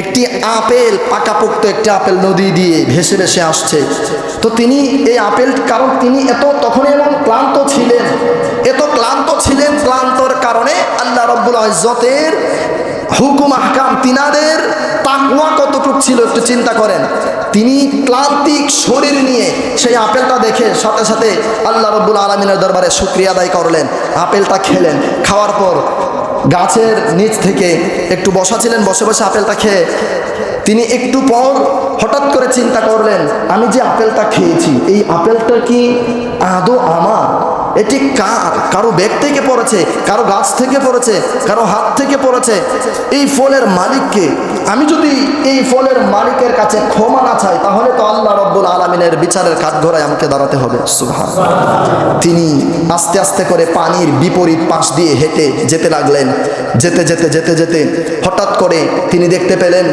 একটি আপেল, পাকাপোক্ত একটি আপেল নদী দিয়ে ভেসে ভেসে আসছে। তো তিনি এই আপেল, কারণ তিনি এত তখন এমন ক্লান্ত ছিলেন, এত ক্লান্ত ছিলেন ক্লান্তর কারণে আল্লাহ রব্বুল ইজ্জতের হুকুম, আহকাম তিনাদের তাকুয়া কতটুক ছিল একটু চিন্তা করেন। তিনি ক্লান্তিক শরীর নিয়ে সেই আপেলটা দেখে সাথে সাথে আল্লাহ রব্বুল আলমিনের দরবারে শুক্রিয়া আদায় করলেন। আপেলটা খেলেন। খাওয়ার পর গাছের নিচ থেকে একটু বসা ছিলেন, বসে বসে আপেলটা খেয়ে। তিনি একটু পর হঠাৎ করে চিন্তা করলেন, আমি যে আপেলটা খেয়েছি, এই আপেলটা কি আদৌ আমার এটি কার? কারও ব্যাগ থেকে পড়েছে, কারও গাছ থেকে পড়েছে, কারও হাত থেকে পড়েছে। এই ফলের মালিককে, আমি যদি এই ফলের মালিকের কাছে ক্ষমা না চাই, তাহলে তো আল্লাহ রব্বুল আলমিনের বিচারের কাঠঘরায় আমাকে দাঁড়াতে হবে। সুবহান। তিনি আস্তে আস্তে করে পানির বিপরীত পাশ দিয়ে হেঁটে যেতে লাগলেন। যেতে যেতে যেতে যেতে হঠাৎ করে তিনি দেখতে পেলেন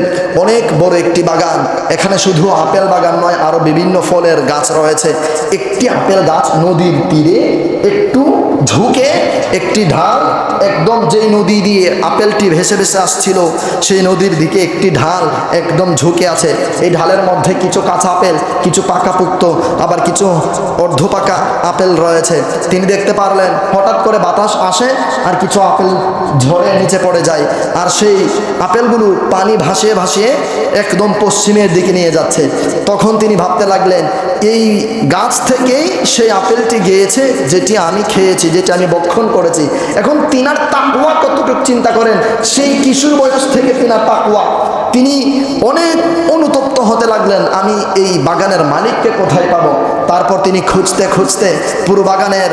অনেক বড় একটি বাগান। এখানে শুধু আপেল বাগান নয় আরও বিভিন্ন ফলের গাছ রয়েছে। একটি আপেল গাছ নদীর তীরে একটু ঝুঁকে একটি ঢাল একদম যেই নদী দিয়ে আপেলটি ভেসে ভেসে আসছিল, সেই নদীর দিকে একটি ঢাল একদম ঝুঁকে আছে। এই ঢালের মধ্যে কিছু কাঁচা আপেল, কিছু পাকাপুক্ত, আবার কিছু অর্ধ পাকা আপেল রয়েছে। তিনি দেখতে পারলেন, হঠাৎ করে বাতাস আসে আর কিছু আপেল ঝরে নিচে পড়ে যায়। আর সেই আপেলগুলো পানি ভাসিয়ে ভাসিয়ে একদম পশ্চিমের দিকে নিয়ে যাচ্ছে। তখন তিনি ভাবতে লাগলেন, এই গাছ থেকেই সেই আপেলটি গিয়েছে, যেটি আমি খেয়েছি, যেটি আমি বক্ষণ করেছি। এখন তিনার তাকুয়া কতটুকু চিন্তা করেন? সেই কিশোর বয়স থেকে তিনার তাকুয়া তিনি অনেক অনুতপ্ত এই বাগানের মালিককে কোথায় পাবো? তারপর তিনি খুঁজতে খুঁজতে পুরো বাগানের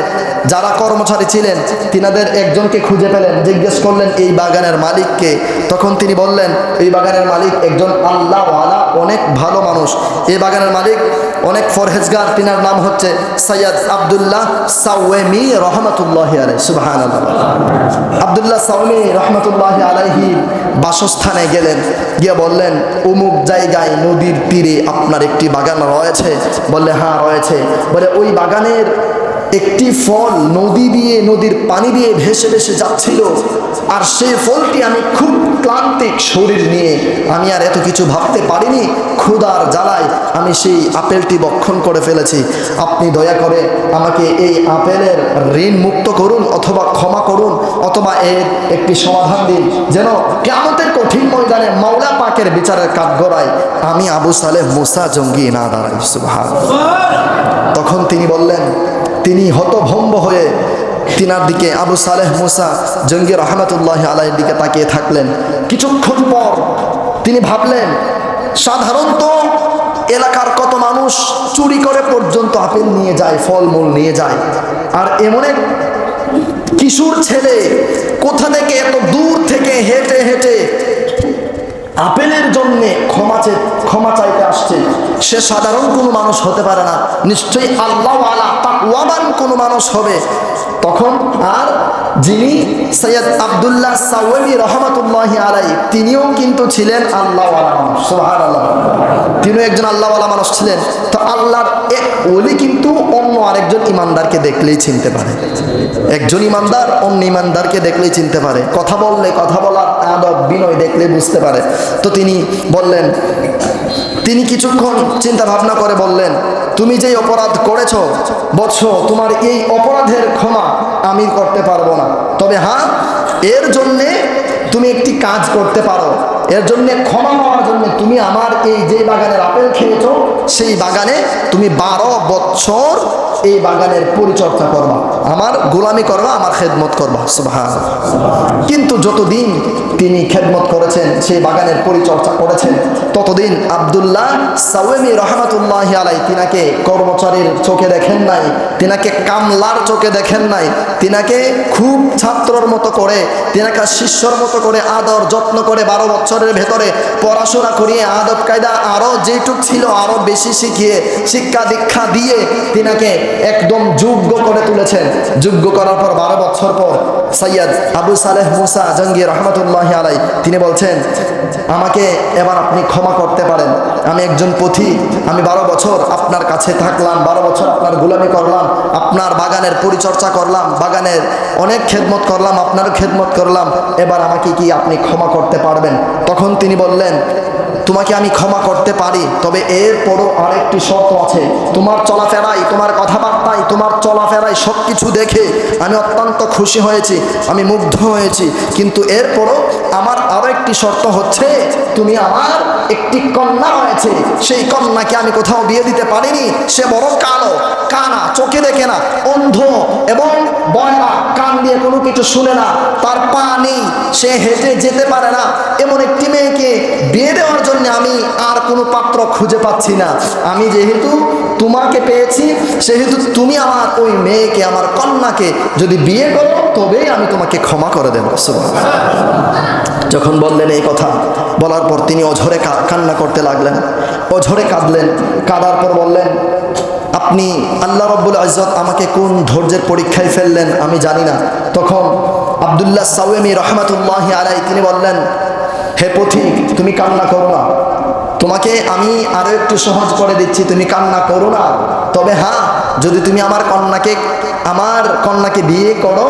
যারা কর্মচারী ছিলেন, তিনাদের একজনকে খুঁজে পেলেন, জিজ্ঞেস করলেন, এই বাগানের মালিককে? তখন তিনি বললেন, এই বাগানের মালিক একজন আল্লাহওয়ালা, অনেক ভালো মানুষ। এই বাগানের মালিক অনেক ফরহেজগার তিনার নাম হচ্ছে সৈয়দ আবদুল্লাহ সাউমি রহমতুল্লাহ আলাই সুবাহান আবদুল্লাহ সাউমি রহমতুল্লাহ আলাইহি বাসস্থানে গেলেন, গিয়ে বললেন, অমুক জায়গায় নদীর তীরে আপনার একটি বাগান রয়েছে। বললে হ্যাঁ রয়েছে। বলে ওই বাগানের একটি ফল নদী দিয়ে, নদীর পানি দিয়ে ভেসে ভেসে যাচ্ছিল। আর সেই ফলটি আমি খুব ক্লান্তিক শরীর নিয়ে আমি আর এত কিছু ভাবতে পারিনি। ক্ষুধার জ্বালায় আমি সেই আপেলটি বক্ষণ করে ফেলেছি। আপনি দয়া করে আমাকে এই আপেলের ঋণ মুক্ত করুন অথবা ক্ষমা করুন অথবা এর একটি সমাধান দিন। যেন কেমতের কঠিন ময়দানে মাওলা পাকের বিচারের কাঠগড়ায় আমি আবু সালেহ মুসা জঙ্গি না দাঁড়াই। তখন তিনি তিনি হতভম্ব হয়ে তিনার দিকে আবু সালেহ মুসা জঙ্গি রহমতুল্লাহ আলাইয়ের দিকে তাকিয়ে থাকলেন। কিছুক্ষণ পর তিনি ভাবলেন, সাধারণত এলাকার কত মানুষ চুরি করে পর্যন্ত আপেল নিয়ে যায়, ফলমূল নিয়ে যায়। আর এমন এক কিশোর ছেলে কোথা থেকে এত দূর থেকে হেঁটে হেঁটে আপেলের জন্যে ক্ষমা ক্ষমা চাইতে আসছে? সে সাধারণ কোনো মানুষ হতে পারে না। নিশ্চয়ই আল্লাহ আলা তাকওয়াবান কোনো মানুষ হবে, তখন আর যিনি সৈয়দ আবদুল্লাহ সাউমি রহমতুল্লাহ আলাই তিনিও কিন্তু ছিলেন মানুষ সোহার আল্লাহ তিনিও একজন আল্লাহওয়ালা মানুষ ছিলেন। তো আল্লাহর এক ওলি কিন্তু অন্য আরেকজন ইমানদারকে দেখলেই চিনতে পারে। একজন ইমানদার অন্য ইমানদারকে দেখলেই চিনতে পারে। কথা বললে কথা বলার আদব বিনয় দেখলে বুঝতে পারে। তো তিনি বললেন তিনি কিছুক্ষণ চিন্তা ভাবনা করে বললেন, তুমি যেই অপরাধ করেছ, বৎস, তোমার এই অপরাধের ক্ষমা আমি করতে পারব না। তবে হ্যাঁ এর জন্যে তুমি একটি কাজ করতে পারো। এর জন্যে ক্ষমা জন্য তুমি আমার এই যে বাগানের আপেল খেয়েছো, সেই বাগানে তুমি বারো বছর এই বাগানের পরিচর্যা করবা। আমার গোলামি করবা, আমার খেদমত করবা। সুবহান কিন্তু যতদিন তিনি খেদমত করেছেন, সেই বাগানের পরিচর্যা করেছেন, ততদিন আবদুল্লাহ সাউমি রহমতুল্লাহ আলাই তিনাকে কর্মচারীর চোখে দেখেন নাই, তিনাকে কামলার চোখে দেখেন নাই, তিনাকে খুব ছাত্রর মতো করে, তিনাকে শিষ্যর মতো করে, আদর যত্ন করে বারো বছরের ভেতরে পড়াশোনা করিয়ে আদব কায়দা আরও যেটুক ছিল আরও বেশি শিখিয়ে শিক্ষা দীক্ষা দিয়ে তিনাকে একদম যোগ্য করে তুলেছেন। যোগ্য করার পর বারো বছর পর সৈয়দ আবু সালেহ মুসা জঙ্গি রহমতুল্লাহ আলাই তিনি বলছেন, আমাকে এবার আপনি ক্ষমা করতে পারেন। আমি একজন পথিক আমি বারো বছর আপনার কাছে থাকলাম, বারো বছর আপনার গোলামি করলাম, আপনার বাগানের পরিচর্যা করলাম, বাগানের অনেক খেদমত করলাম, আপনারও খেদমত করলাম। এবার আমাকে কি আপনি ক্ষমা করতে পারবেন? তখন তিনি বললেন তোমাকে আমি ক্ষমা করতে পারি, তবে এরপরও আরেকটি শর্ত আছে। তোমার চলাফেরাই তোমার কথাবার্তায়, তোমার চলাফেরাই সব কিছু দেখে আমি অত্যন্ত খুশি হয়েছি, আমি মুগ্ধ হয়েছি। কিন্তু এরপরও আমার আরও একটি শর্ত হচ্ছে, তুমি আমার একটি কন্যা রয়েছে। সেই কন্যাকে আমি কোথাও বিয়ে দিতে পারিনি, সে বড় কালো। চোখে দেখে না অন্ধ এবং বয়রা কান দিয়ে কোনো কিছু শুনে না, তার পা নেই, সে হেঁটে যেতে পারে না। এমন একটি মেয়েকে বিয়ে দেওয়ার জন্য আমি আর কোনো পাত্র খুঁজে পাচ্ছি না। আমি যেহেতু তোমাকে পেয়েছি, সেহেতু তুমি আমার ওই মেয়েকে, আমার কন্যাকে যদি বিয়ে করো, তবেই আমি তোমাকে ক্ষমা করে দেবো। যখন বললেন এই কথা, বলার পর তিনি অঝরে কান্না করতে লাগলেন। অঝরে কাঁদলেন। কাঁদার পর বললেন আপনি আল্লাহ রব্বুল আজত আমাকে কোন ধৈর্যের পরীক্ষায় ফেললেন আমি জানি না। তখন আবদুল্লাহ সাউমি রহমাতুল্লাহ আলাই তিনি বললেন, হে পথিক, তুমি কান্না করো না। তোমাকে আমি আরও একটু সহজ করে দিচ্ছি, তুমি কান্না করো না। তবে হ্যাঁ যদি তুমি আমার কন্যাকে আমার কন্যাকে বিয়ে করো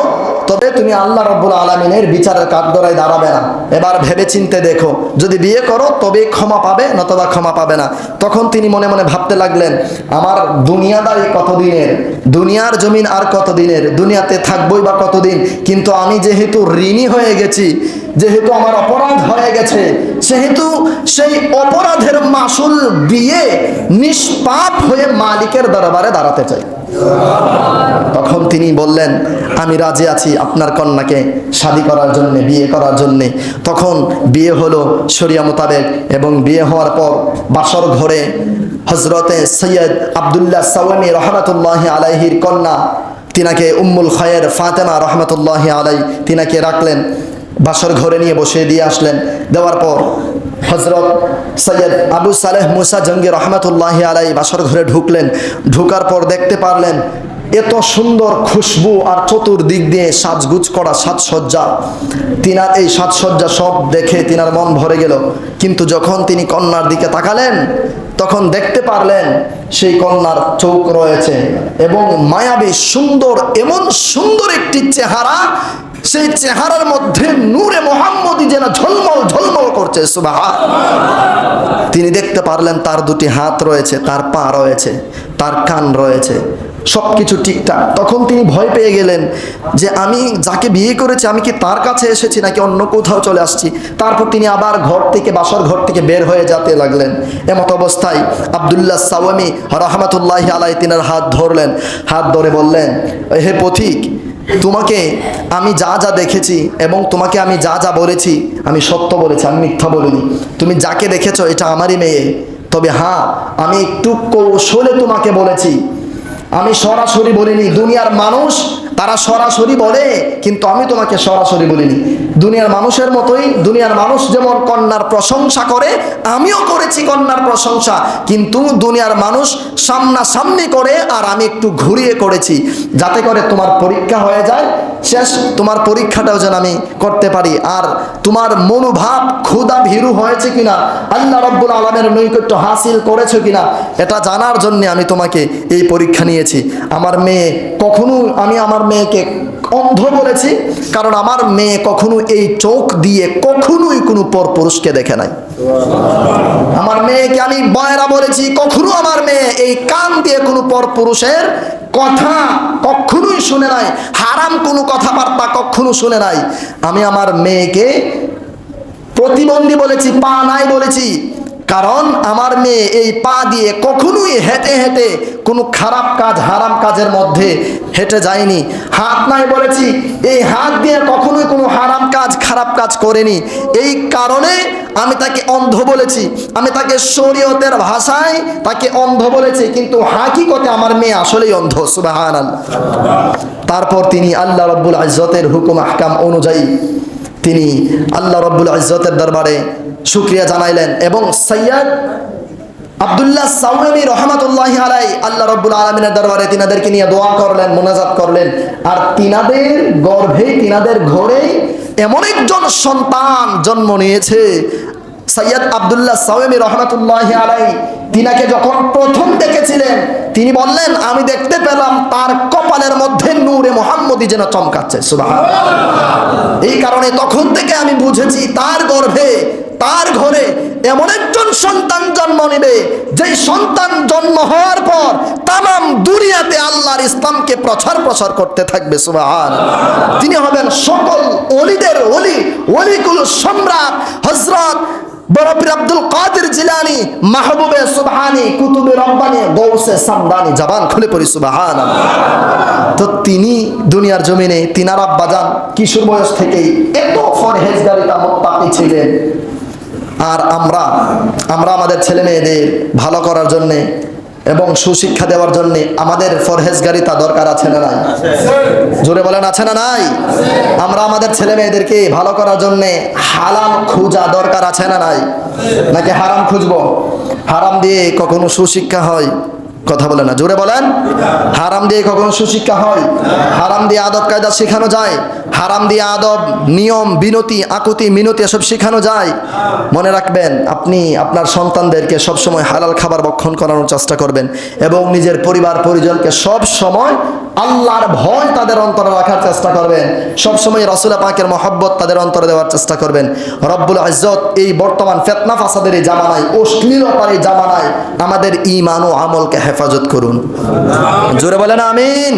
তবে তুমি আল্লাহ রব্বুল আলমিনের বিচারের কাঠগড়ায় দাঁড়াবে না। এবার ভেবে চিনতে দেখো, যদি বিয়ে করো, তবে ক্ষমা পাবে, নতবা ক্ষমা পাবে না। তখন তিনি মনে মনে ভাবতে লাগলেন, আমার দুনিয়াদারি কতদিনের? দুনিয়ার জমিন আর কতদিনের? দুনিয়াতে থাকবই বা কতদিন? কিন্তু আমি যেহেতু ঋণী হয়ে গেছি, যেহেতু আমার অপরাধ হয়ে গেছে, সেহেতু সেই অপরাধের মাসুল দিয়ে নিষ্পাপ হয়ে মালিকের দরবারে দাঁড়াতে চাই। তখন তিনি বললেন, আমি রাজি আছি আপনার কন্যাকে শাদি করার জন্যে, বিয়ে করার জন্যে। তখন বিয়ে হলো শরিয়া মোতাবেক এবং বিয়ে হওয়ার পর বাসর ঘরে হজরতে সৈয়দ আবদুল্লাহ সাওয়ামি রহমাতুল্লাহ আলাইহির কন্যা, তিনাকে উম্মুল খয়ের ফাতেমা রহমতুল্লাহ আলাই, তিনাকে রাখলেন, বাসর ঘরে নিয়ে বসে দিয়ে আসলেন। দেওয়ার পর হজরত সৈয়দ আবু সালেহ মুসা জঙ্গি রহমতুল্লাহ আলাই বাসর ঘরে ঢুকলেন। ঢুকার পর দেখতে পারলেন, এত সুন্দর খুশবু আর চতুর্দিক দিয়ে সাজগুজ করা সাজসজ্জা। তিনার এই সাজসজ্জা সব দেখে তিনার মন ভরে গেল। কিন্তু যখন তিনি কন্যার দিকে তাকালেন, তখন দেখতে পারলেন, সেই কন্যার চোখ রয়েছে এবং মায়াবী সুন্দর, এমন সুন্দর একটি চেহারা, সেই চেহারার মধ্যে নূরে মোহাম্মদী যেন ঝলমল ঝলমল করছে সুবাহ তিনি দেখতে পারলেন তার দুটি হাত রয়েছে, তার পা রয়েছে, তার কান রয়েছে সব কিছু ঠিকঠাক। তখন তিনি ভয় পেয়ে গেলেন যে, আমি যাকে বিয়ে করেছি, আমি কি তার কাছে এসেছি নাকি অন্য কোথাও চলে আসছি? তারপর তিনি আবার ঘর থেকে, বাসর ঘর থেকে বের হয়ে যেতে লাগলেন। এমত অবস্থায় আবদুল্লাহ সাওয়ামি রহমতুল্লাহ আলাই তিনার হাত ধরলেন। হাত ধরে বললেন হে পথিক তোমাকে আমি যা যা দেখেছি এবং তোমাকে আমি যা যা বলেছি, আমি সত্য বলেছি, আমি মিথ্যা বলিনি। তুমি যাকে দেখেছ, এটা আমারই মেয়ে। তবে হ্যাঁ আমি একটু কৌশলে তোমাকে বলেছি। আমি সরাসরি বলিনি, দুনিয়ার মানুষ তারা সরাসরি বলে, কিন্তু আমি তোমাকে সরাসরি বলিনি। দুনিয়ার মানুষের মতোই, দুনিয়ার মানুষ যেমন কন্যার প্রশংসা করে, আমিও করেছি কন্যার প্রশংসা। কিন্তু দুনিয়ার মানুষ সামনাসামনি করে আর আমি একটু ঘুরিয়ে করেছি, যাতে করে তোমার পরীক্ষা হয়ে যায়। শেষ, তোমার পরীক্ষাটাও যেন আমি করতে পারি। আর তোমার মনোভাব ক্ষুদা ভীরু হয়েছে কিনা, আল্লাহ রব্বুল আলমের নৈকট্য হাসিল করেছ কিনা, এটা জানার জন্য আমি তোমাকে এই পরীক্ষা নিয়েছি। আমার মেয়ে কখনো আমি আমার মেয়েকে অন্ধ বলেছি কারণ আমার মেয়ে কখনো এই চোখ দিয়ে কখনোই কোনো পর পুরুষকে দেখে নাই। আমার মেয়েকে আমি বয়রা বলেছি, কখনো আমার মেয়ে এই কান দিয়ে কোনো পর পুরুষের কথা কখনোই শুনে নাই, হারাম কোনো কথাবার্তা কখনো শুনে নাই। আমি আমার মেয়েকে প্রতিবন্ধী বলেছি, পা নাই বলেছি কারণ আমার মেয়ে এই পা দিয়ে কখনোই হেঁটে হেঁটে কোনো খারাপ কাজ, হারাম কাজের মধ্যে হেঁটে যায়নি। হাত নাই বলেছি, এই হাত দিয়ে কখনোই কোনো হারাম কাজ, খারাপ কাজ করেনি। এই কারণে আমি তাকে অন্ধ বলেছি। আমি তাকে শরীয়তের ভাষায় তাকে অন্ধ বলেছি, কিন্তু হাকিকতে আমার মেয়ে আসলেই অন্ধ সুবাহান তারপর তিনি আল্লাহ রব্বুল আজতের হুকুম, আহকাম অনুযায়ী তিনি আল্লাহ রব্বুল ইজ্জতের দরবারে শুক্রিয়া জানাইলেন। এবং সৈয়দ আবদুল্লাহ সাউমি রহমাতুল্লাহ আলাই আল্লাহ রব্বুল আলমিনের দরবারে তিনাদেরকে নিয়ে দোয়া করলেন, মোনাজাত করলেন। আর তিনাদের গর্ভে, তিনাদের ঘরে এমন একজন সন্তান জন্ম নিয়েছে, সৈয়দ আবদুল্লাহ সাউমি রহমাতুল্লাহ আলাই তিনাকে যখন প্রথম দেখেছিলেন, তিনি বললেন, আমি দেখতে পেলাম তার কপালের মধ্যে নূরে মোহাম্মদী যেন চমকাচ্ছে। এই কারণে তখন থেকে আমি বুঝেছি, তার গর্ভে, তার ঘরে এমন একজন সন্তান জন্ম নেবে, যেই সন্তান জন্ম হওয়ার পর তাম দুনিয়াতে আল্লাহর ইসলামকে প্রচার প্রসার করতে থাকবে সুবাহান তিনি হবেন সকল অলিদের অলি অলিকুল সম্রাট হজরত বরফির আব্দুল কাদের জিলানি মাহবুবে সুবহানি কুতুবে রব্বানি গৌসে সামদানি জবান খুলে পড়ি সুবহান তো তিনি দুনিয়ার জমিনে তিনার আব্বা যান, কিশোর বয়স থেকেই। এত ফরহেজগারিতা মোত্তাকি ছিলেন। আর আমরা আমরা আমাদের ছেলে মেয়েদের ভালো করার জন্যে এবং সুশিক্ষা দেওয়ার জন্য আমাদের ফরহেজগারিতা দরকার আছে না নাই? জোরে বলেন, আছে না নাই? আমরা আমাদের ছেলে মেয়েদেরকে ভালো করার জন্য হালাম খুঁজা দরকার আছে না নাই? নাকি হারাম খুঁজবো? হারাম দিয়ে কখনো সুশিক্ষা হয়? কথা বলে না। জোরে বলেন। হারাম দিয়ে কখনো সুশিক্ষা হয়। হারাম দিয়ে আদব কায়দা শেখানো যায়। হারাম দিয়ে আদব, নিয়ম, বিনতি, আকুতি, মিনতি এসব শেখানো যায়। মনে রাখবেন, আপনি আপনার সন্তানদেরকে সবসময় হালাল খাবার ভক্ষণ করানোর চেষ্টা করবেন এবং নিজের পরিবার, পরিজনকে সব সময় আল্লাহর ভয় তাদের অন্তরে রাখার চেষ্টা করবেন। সবসময় রসুলা পাকের মহব্বত তাদের অন্তরে দেওয়ার চেষ্টা করবেন। রব্বুল ইজ্জত, এই বর্তমান ফেতনা ফাসাদের এই জামানায়, অশ্লীলতার এই জামানায় আমাদের ইমান ও আমলকে হেফাজত করুন। জোরে বলেন আমিন।